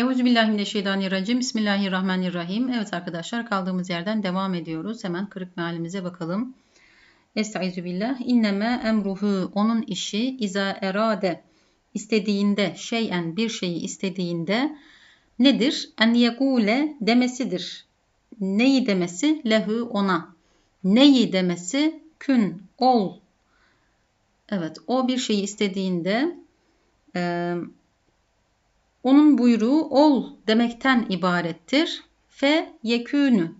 Euzubillahimineşşeytanirracim. Bismillahirrahmanirrahim. Evet arkadaşlar kaldığımız yerden devam ediyoruz. Hemen kırık mealimize bakalım. Estaizu billah. İnneme emruhu onun işi iza erade istediğinde şeyen bir şeyi istediğinde nedir? En yekule demesidir. Neyi demesi? Lehu ona. Neyi demesi? Kün, ol. Evet o bir şeyi istediğinde e, onun buyruğu ol demekten ibarettir. Fe yekünü.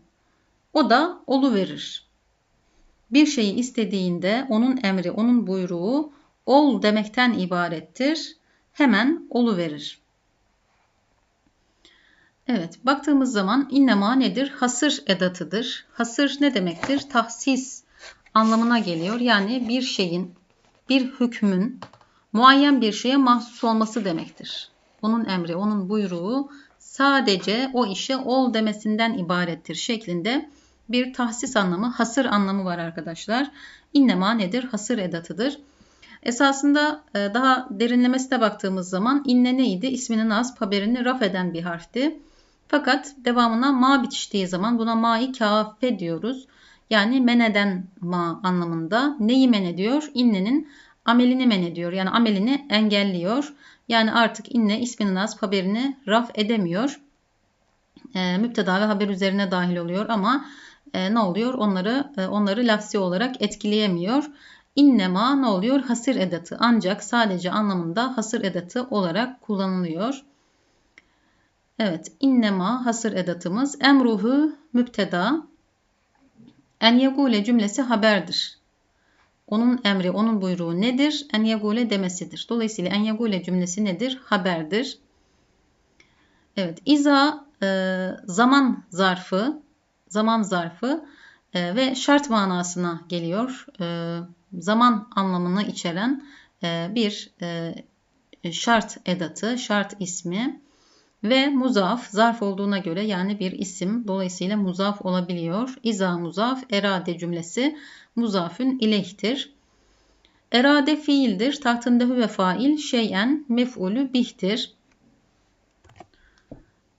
O da olu verir. Bir şeyi istediğinde onun emri, onun buyruğu ol demekten ibarettir. Hemen olu verir. Evet, baktığımız zaman innema nedir? Hasır edatıdır. Hasır ne demektir? Tahsis anlamına geliyor. Yani bir şeyin, bir hükmün muayyen bir şeye mahsus olması demektir onun emri, onun buyruğu sadece o işe ol demesinden ibarettir şeklinde bir tahsis anlamı, hasır anlamı var arkadaşlar. İnnema nedir? Hasır edatıdır. Esasında e, daha derinlemesine baktığımız zaman inne neydi? İsminin az haberini raf eden bir harfti. Fakat devamına ma bitiştiği zaman buna ma'i kafe diyoruz. Yani men eden ma anlamında. Neyi men ediyor? İnnenin amelini men ediyor. Yani amelini engelliyor. Yani artık inne isminin nasb haberini raf edemiyor. E, müpteda ve haber üzerine dahil oluyor ama e, ne oluyor? Onları e, onları lafsi olarak etkileyemiyor. İnnema ne oluyor? Hasır edatı ancak sadece anlamında hasır edatı olarak kullanılıyor. Evet, innema hasır edatımız emruhu müpteda en yegule cümlesi haberdir. Onun emri, onun buyruğu nedir? En yegule demesidir. Dolayısıyla en yegule cümlesi nedir? Haberdir. Evet, iza e, zaman zarfı, zaman zarfı e, ve şart manasına geliyor. E, zaman anlamını içeren bir şart edatı, şart ismi ve muzaf zarf olduğuna göre yani bir isim dolayısıyla muzaf olabiliyor. İza muzaf erade cümlesi muzafün ileyhtir. Erade fiildir. Tahtında ve fail şeyen mef'ulü bihtir.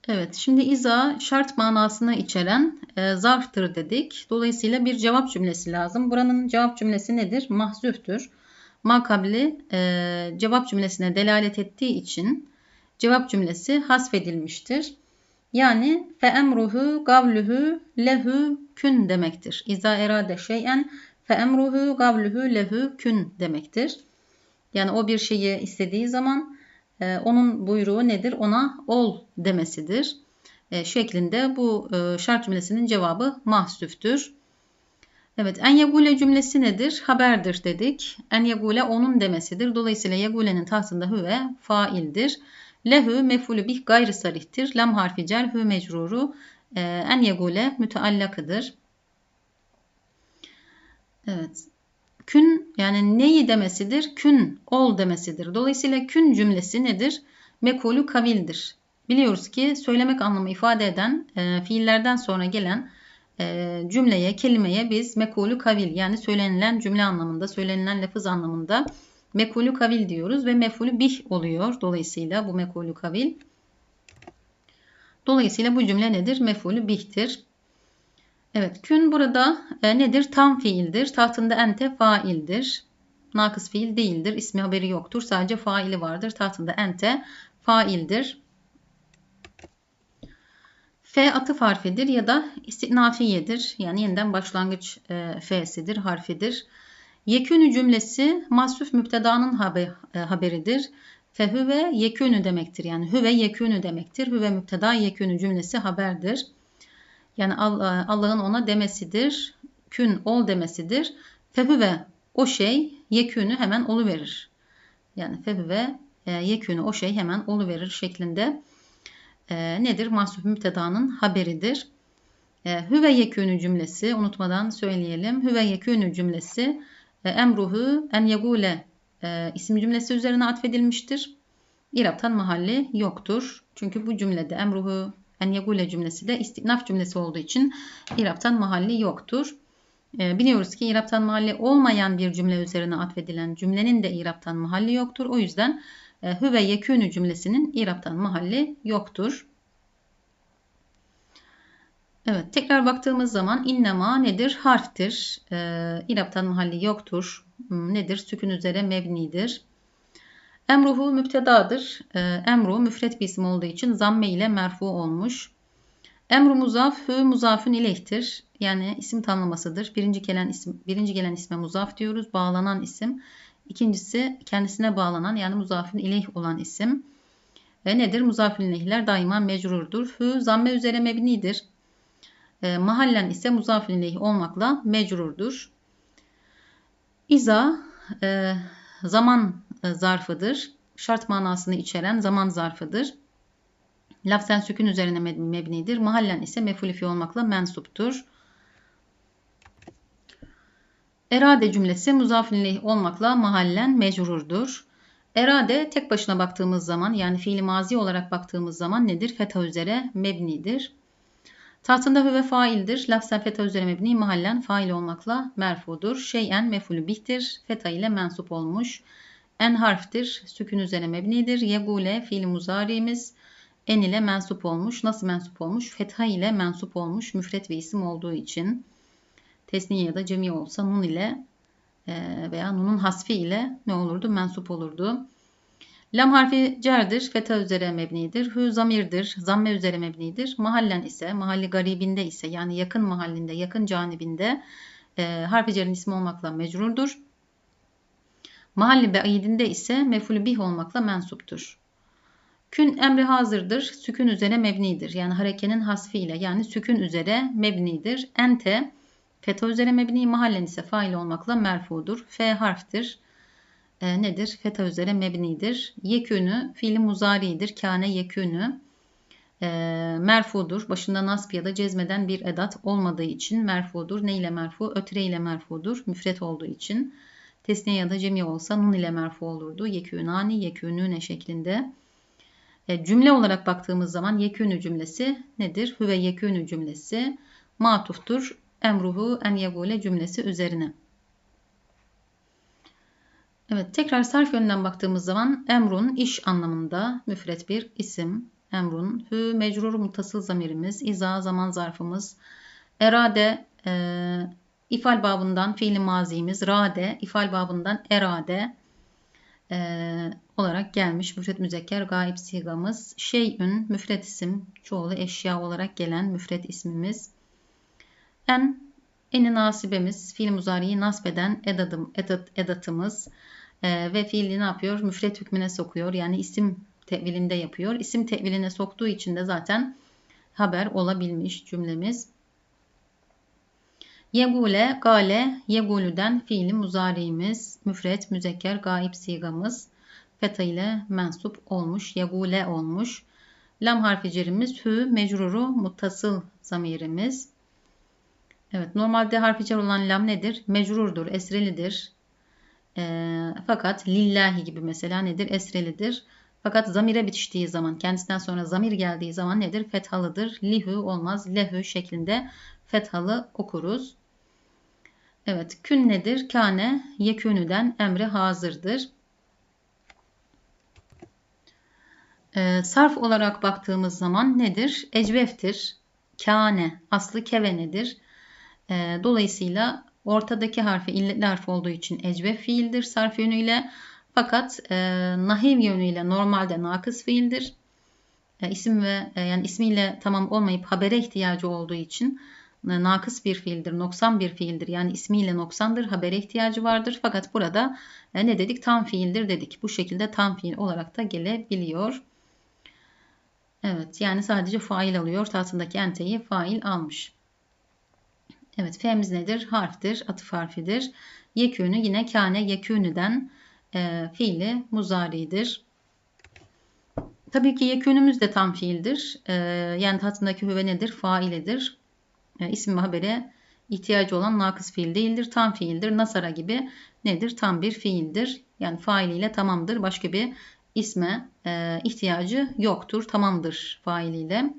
Evet şimdi iza şart manasını içeren e, zarftır dedik. Dolayısıyla bir cevap cümlesi lazım. Buranın cevap cümlesi nedir? Mahzüftür. Makabli e, cevap cümlesine delalet ettiği için cevap cümlesi hasfedilmiştir. Yani fe emruhu gavluhu lehu kün demektir. İza erade şeyen fe emruhu gavluhu lehu kün demektir. Yani o bir şeyi istediği zaman e, onun buyruğu nedir? Ona ol demesidir. E, şeklinde bu e, şart cümlesinin cevabı mahsüftür. Evet, en yegule cümlesi nedir? Haberdir dedik. En yegule onun demesidir. Dolayısıyla yegulenin tahtında hüve faildir. Lehü mefulü bih gayrı sarihtir. Lam harfi cer mecruru e, en yegule müteallakıdır. Evet. Kün yani neyi demesidir? Kün ol demesidir. Dolayısıyla kün cümlesi nedir? Mekulü kavildir. Biliyoruz ki söylemek anlamı ifade eden e, fiillerden sonra gelen e, cümleye, kelimeye biz mekulü kavil yani söylenilen cümle anlamında, söylenilen lafız anlamında mekulü kavil diyoruz ve mefulü bih oluyor. Dolayısıyla bu mekulü kavil. Dolayısıyla bu cümle nedir? Mefulü bihtir. Evet, kün burada e, nedir? Tam fiildir. Tahtında ente faildir. Nakıs fiil değildir. İsmi haberi yoktur. Sadece faili vardır. Tahtında ente faildir. F atıf harfidir ya da istinafiyedir. Yani yeniden başlangıç e, F'sidir, harfidir. Yekünü cümlesi masruf müptedanın e, haberidir. Fehüve yekünü demektir. Yani hüve yekünü demektir. Hüve müpteda yekünü cümlesi haberdir. Yani Allah'ın ona demesidir. Kün ol demesidir. Fehüve o şey yekünü hemen olu verir. Yani fehüve e, yekünü o şey hemen olu verir şeklinde e, nedir? Mahsup müptedanın haberidir. E, hüve yekünü cümlesi unutmadan söyleyelim. Hüve yekünü cümlesi e, emruhu en yegule e, isim cümlesi üzerine atfedilmiştir. İraptan mahalli yoktur. Çünkü bu cümlede emruhu en yegule cümlesi de istinaf cümlesi olduğu için iraptan mahalli yoktur. E, biliyoruz ki iraptan mahalli olmayan bir cümle üzerine atfedilen cümlenin de iraptan mahalli yoktur. O yüzden E, hü ve yekûnü cümlesinin İrab'tan mahalli yoktur. Evet, tekrar baktığımız zaman innema nedir? Harftir. E, İrab'tan mahalli yoktur. Hmm, nedir? Sükün üzere mebnidir. Emruhu müptedadır. E, emru müfret bir isim olduğu için zamme ile merfu olmuş. Emru muzaf, hü muzafün ileyhtir. Yani isim tanımlamasıdır. Birinci gelen isim, birinci gelen isme muzaf diyoruz. Bağlanan isim. İkincisi kendisine bağlanan yani muzafün ileyh olan isim. Ve nedir? Muzafün ileyhler daima mecrurdur. Hü zamme üzere mebnidir. E, mahallen ise muzafün ileyh olmakla mecrurdur. İza e, zaman zarfıdır. Şart manasını içeren zaman zarfıdır. Lafzen sükun üzerine mebnidir. Mahallen ise mefulifi olmakla mensuptur. Erade cümlesi muzafin olmakla mahallen mecrurdur. Erade tek başına baktığımız zaman yani fiili mazi olarak baktığımız zaman nedir? Fetha üzere mebnidir. Tahtında hüve faildir. Lafzen fetha üzere mebni mahallen fail olmakla merfudur. Şeyen mefulü bihtir. Fetha ile mensup olmuş. En harftir. Sükün üzerine mebnidir. Yegule fiil muzariimiz en ile mensup olmuş. Nasıl mensup olmuş? Fetha ile mensup olmuş. Müfret ve isim olduğu için. Tesniye ya da cemi olsa nun ile e, veya nunun hasfi ile ne olurdu? Mensup olurdu. Lam harfi cerdir, feta üzere mebnidir. Hü zamirdir, zamme üzere mebnidir. Mahallen ise, mahalli garibinde ise yani yakın mahallinde, yakın canibinde e, harfi cerin ismi olmakla mecrurdur. Mahalli beidinde ise mefulü bih olmakla mensuptur. Kün emri hazırdır, sükün üzere mebnidir. Yani harekenin hasfiyle yani sükün üzere mebnidir. Ente feta üzere mebni mahallen ise fail olmakla merfudur. F harftir. E, nedir? Feta üzere mebnidir. Yekünü fiili muzaridir. Kâne yekünü e, merfudur. Başında nasb ya da cezmeden bir edat olmadığı için merfudur. Ne ile merfu? Ötre ile merfudur. Müfret olduğu için. Tesniye ya da cemi olsa nun ile merfu olurdu. Yekünani, yekününe şeklinde. E, cümle olarak baktığımız zaman yekünü cümlesi nedir? Hüve yekünü cümlesi matuftur. Emruhu en yegule cümlesi üzerine. Evet tekrar sarf yönünden baktığımız zaman emrun iş anlamında müfret bir isim. Emrun hü mecrur mutasıl zamirimiz, iza zaman zarfımız, erade e, ifal babından fiili mazimiz, rade ifal babından erade, e, olarak gelmiş müfret müzekker gaib sigamız. Şeyün müfret isim çoğulu eşya olarak gelen müfret ismimiz. En eni nasibemiz fiil muzariyi nasbeden edadım, edat, edatımız e, ve fiili ne yapıyor? Müfret hükmüne sokuyor. Yani isim tevilinde yapıyor. İsim teviline soktuğu için de zaten haber olabilmiş cümlemiz. Yegule, gale, yegulüden fiili muzariimiz, müfret, müzekker, gaib sigamız feta ile mensup olmuş, yegule olmuş. Lam harfi cerimiz hü, mecruru, muttasıl zamirimiz. Evet, normalde harfi cer olan lam nedir? Mecrurdur, esrelidir. E, fakat lillahi gibi mesela nedir? Esrelidir. Fakat zamire bitiştiği zaman, kendisinden sonra zamir geldiği zaman nedir? Fethalıdır. Lihü olmaz, lehü şeklinde fethalı okuruz. Evet, kün nedir? Kane, yekünüden emri hazırdır. Ee, sarf olarak baktığımız zaman nedir? Ecveftir. Kane, aslı kevenedir. Ee, dolayısıyla ortadaki harfi illetli harf olduğu için ecvef fiildir sarf yönüyle. Fakat e, nahiv yönüyle normalde nakıs fiildir. E, isim ve e, yani ismiyle tamam olmayıp habere ihtiyacı olduğu için nakıs bir fiildir, noksan bir fiildir. Yani ismiyle noksandır, habere ihtiyacı vardır. Fakat burada e, ne dedik? Tam fiildir dedik. Bu şekilde tam fiil olarak da gelebiliyor. Evet yani sadece fail alıyor. Tahtındaki enteyi fail almış. Evet f'miz nedir? Harftir, atıf harfidir. Yekûnü yine kâne yekûnüden e, fiili muzaridir. Tabii ki yekûnümüz de tam fiildir. E, yani tahtındaki hüve nedir? Failedir e, isim ve habere ihtiyacı olan nakıs fiil değildir. Tam fiildir. Nasara gibi nedir? Tam bir fiildir. Yani failiyle tamamdır. Başka bir isme e, ihtiyacı yoktur. Tamamdır failiyle.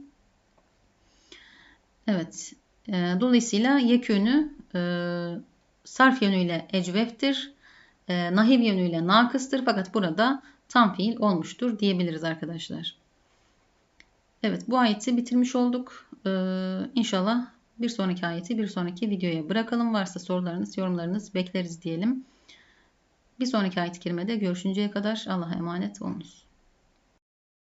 Evet. E, dolayısıyla yekünü e, sarf yönüyle ecveftir. E, nahiv yönüyle nakıstır. Fakat burada tam fiil olmuştur diyebiliriz arkadaşlar. Evet bu ayeti bitirmiş olduk. Ee, inşallah bir sonraki ayeti bir sonraki videoya bırakalım. Varsa sorularınız, yorumlarınız bekleriz diyelim. Bir sonraki ayet-i kerimede görüşünceye kadar Allah'a emanet olunuz.